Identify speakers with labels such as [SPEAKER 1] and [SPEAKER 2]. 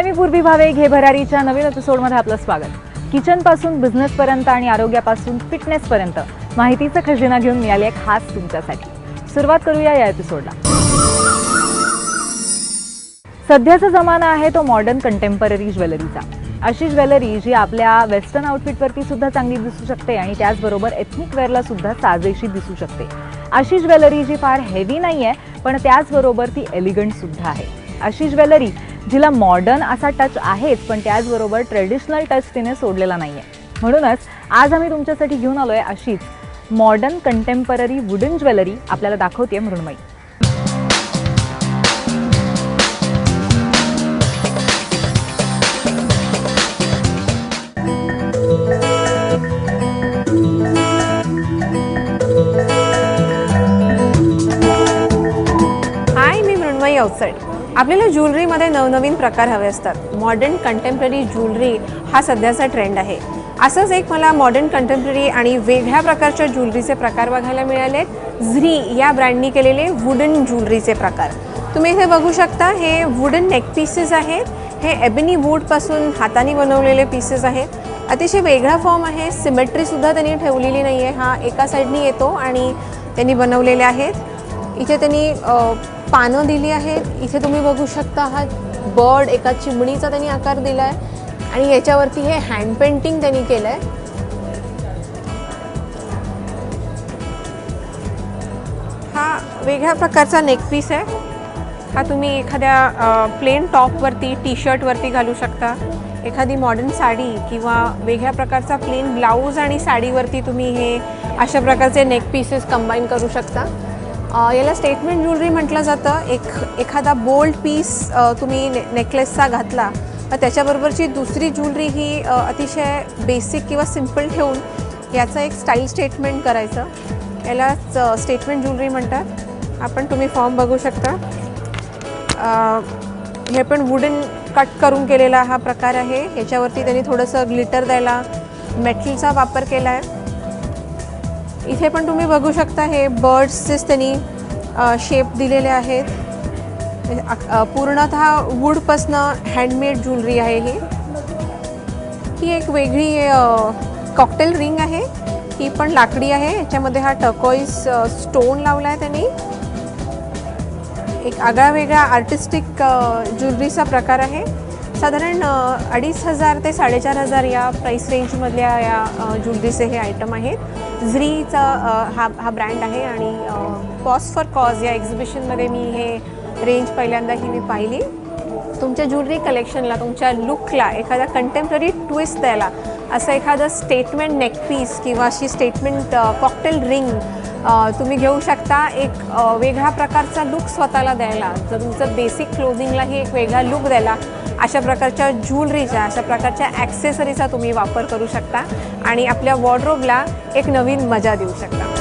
[SPEAKER 1] पूर्वी भावे घे भरारीच्या नवीन एपिसोडमध्ये आपलं स्वागत. किचनपासून बिझनेसपर्यंत आणि आरोग्यापासून फिटनेसपर्यंत माहितीचा खजिना घेऊन मिळाली आहे खास तुमच्यासाठी. सुरुवात करूया या एपिसोडला. सध्याचा जमाना आहे तो मॉडर्न कंटेम्पररी ज्वेलरीचा. अशी ज्वेलरी जी आपल्या वेस्टर्न आउटफिटवरती सुद्धा चांगली दिसू शकते आणि त्याचबरोबर एथनिक वेअरला सुद्धा साजेशी दिसू शकते. अशी ज्वेलरी जी फार हेवी नाही आहे पण त्याचबरोबर ती एलिगंट सुद्धा आहे. अशी ज्वेलरी जिला मॉडर्न असा टच आहेच पण त्याचबरोबर ट्रेडिशनल टच तिने सोडलेला नाही आहे म्हणूनच आज आम्ही तुमच्यासाठी घेऊन आलो आहे अशीच मॉडर्न कंटेम्पररी वुडन ज्वेलरी आपल्याला दाखवते मृण्मयी.
[SPEAKER 2] हाय मी मृण्मयी अवचड आपल्याला ज्वेलरीमध्ये नवनवीन प्रकार हवे असतात. मॉडर्न कंटेम्पररी ज्वेलरी हा सध्याचा ट्रेंड आहे. असंच एक मला मॉडर्न कंटेम्पररी आणि वेगळ्या प्रकारच्या ज्वेलरीचे प्रकार बघायला मिळाले झ्री या ब्रँडनी केलेले वुडन ज्वेलरीचे प्रकार. तुम्ही इथे बघू शकता हे वुडन नेक पीसेस आहेत. हे एबिनी वूडपासून हाताने बनवलेले पीसेस आहेत. अतिशय वेगळा फॉर्म आहे. सिमेट्रीसुद्धा त्यांनी ठेवलेली नाही आहे हा एका साईडनी येतो आणि त्यांनी बनवलेले आहेत. इथे त्यांनी पानं दिली आहेत. इथे तुम्ही बघू शकता हा बर्ड एका चिमणीचा त्यांनी आकार दिला आहे आणि याच्यावरती हे हँड पेंटिंग त्यांनी केलं आहे हा वेगळ्या प्रकारचा नेकपीस आहे. हा तुम्ही एखाद्या प्लेन टॉपवरती टी शर्टवरती घालू शकता. एखादी मॉडर्न साडी किंवा वेगळ्या प्रकारचा प्लेन ब्लाऊज आणि साडीवरती तुम्ही हे अशा प्रकारचे नेक पीसेस कंबाईन करू शकता. याला स्टेटमेंट ज्वेलरी म्हटलं जातं. एक एखादा बोल्ड पीस तुम्ही ने नेकलेसचा घातला तर त्याच्याबरोबरची दुसरी ज्वेलरी ही अतिशय बेसिक किंवा सिंपल ठेवून याचं एक स्टाईल स्टेटमेंट करायचं. यालाच स्टेटमेंट ज्वेलरी म्हणतात. आपण तुम्ही फॉर्म बघू शकता. हे पण वुडन कट करून केलेला हा प्रकार आहे. ह्याच्यावरती त्यांनी थोडंसं ग्लिटर द्यायला मेटलचा वापर केला आहे इथे पण तुम्ही बघू शकता हे बर्ड्सचेच त्यांनी शेप दिलेले आहेत. पूर्णतः वूडपासनं हँडमेड ज्वेलरी आहे ही. ही एक वेगळी कॉकटेल रिंग आहे. ही पण लाकडी आहे. याच्यामध्ये हा टर्कोईज स्टोन लावला आहे त्यांनी. एक आगळा वेगळा आर्टिस्टिक ज्वेलरीचा प्रकार आहे. साधारण अडीच हजार ते साडेचार हजार या प्राईस रेंजमधल्या या ज्वेलरीचे हे आयटम आहेत. झ्रीचा हा हा ब्रँड आहे आणि कॉज फॉर कॉज या एक्झिबिशनमध्ये मी हे रेंज पहिल्यांदा ही मी पाहिली. तुमच्या ज्वेलरी कलेक्शनला तुमच्या लुकला एखादा कंटेम्पररी ट्विस्ट द्यायला असं एखादं स्टेटमेंट नेकपीस किंवा अशी स्टेटमेंट कॉकटेल रिंग तुम्ही घेऊ शकता एक वेगळा प्रकारचा लुक स्वतःला द्यायला. जर तुमचं बेसिक क्लोदिंगलाही एक वेगळा लुक द्यायला अशा प्रकारच्या ज्वेलरीचा अशा प्रकारच्या ॲक्सेसरीचा तुम्ही वापर करू शकता आणि आपल्या वॉर्ड्रोबला एक नवीन मजा देऊ शकता.